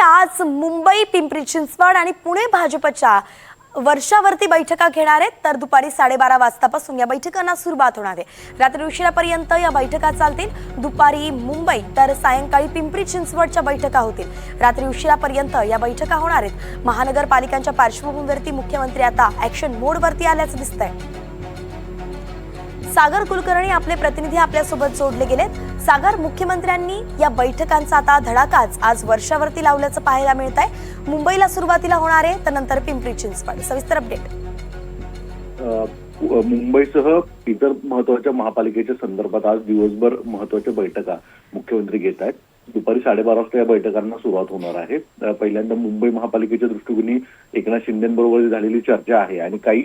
आज मुंबई पिंपरी चिंचवड आणि पुणे भाजपच्या वर्षावरती बैठका घेणार आहेत. तर दुपारी साडेबारा वाजतापासून या बैठकांना सुरुवात होणार आहे. रात्री उशिरापर्यंत या बैठका चालतील. दुपारी मुंबई तर सायंकाळी पिंपरी चिंचवडच्या बैठका होतील. रात्री उशिरापर्यंत या बैठका होणार आहेत. महानगरपालिकांच्या पार्श्वभूमीवरती मुख्यमंत्री आता ऍक्शन मोडवरती आल्याचं दिसतंय. सागर कुलकर्णी आपले प्रतिनिधी आपल्यासोबत जोडले गेलेत. सागर मुख्यमंत्र्यांनी या बैठकांचा आता धडाकाच आज वर्षावरती लावल्याचं पाहायला मिळत आहे मुंबईला सुरुवातीला होणार आहे तर नंतर पिंपरी चिंचवड. सविस्तर अपडेट मुंबईसह इतर महत्त्वाच्या महापालिकेच्या संदर्भात आज दिवसभर महत्त्वाच्या बैठका मुख्यमंत्री घेत आहेत. दुपारी साडेबारा वाजता या बैठकांना सुरुवात होणार आहे. पहिल्यांदा मुंबई महापालिकेच्या दृष्टिकोनी एकनाथ शिंदेबरोबर झालेली चर्चा आहे आणि काही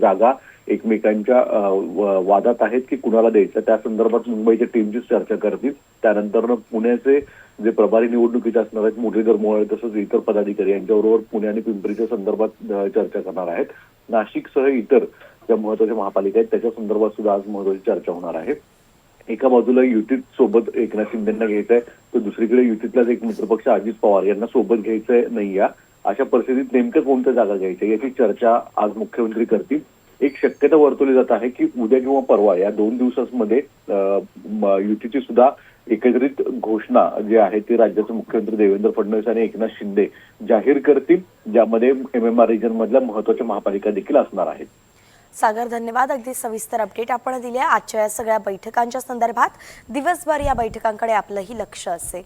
जागा एकमेकांच्या व- वादात आहेत की कुणाला द्यायचं. त्या संदर्भात मुंबईच्या टीमची चर्चा करतील. त्यानंतर पुण्याचे जे प्रभारी निवडणुकीचे असणार आहेत मुरलीधर मोहोळ तसंच इतर पदाधिकारी यांच्याबरोबर पुणे आणि पिंपरीच्या संदर्भात चर्चा करणार आहेत. नाशिकसह इतर ज्या महत्त्वाच्या महापालिका आहेत त्याच्या संदर्भात सुद्धा आज महत्वाची चर्चा होणार आहे. एका बाजूला युतीत सोबत एकनाथ शिंदेना घ्यायचंय तर दुसरीकडे युतीतलाच एक मित्रपक्ष अजित पवार यांना सोबत घ्यायचंय नाही या अशा परिस्थितीत नेमकं कोणत्या जागा घ्यायच्या याची चर्चा आज मुख्यमंत्री करतील. एक शक्यता वर्तवली जात आहे की उद्या किंवा परवा या दोन दिवसांमध्ये युतीची सुद्धा एकत्रित घोषणा जी आहे ती राज्याचे मुख्यमंत्री देवेंद्र फडणवीस आणि एकनाथ शिंदे जाहीर करतील ज्यामध्ये एम एम आर रिजन मधल्या महत्त्वाच्या महापालिका देखील असणार आहेत. सागर धन्यवाद. अगदी सविस्तर अपडेट आपण दिल्या आजच्या या सगळ्या बैठकांच्या संदर्भात दिवसभर या बैठकांकडे आपलंही लक्ष असेल.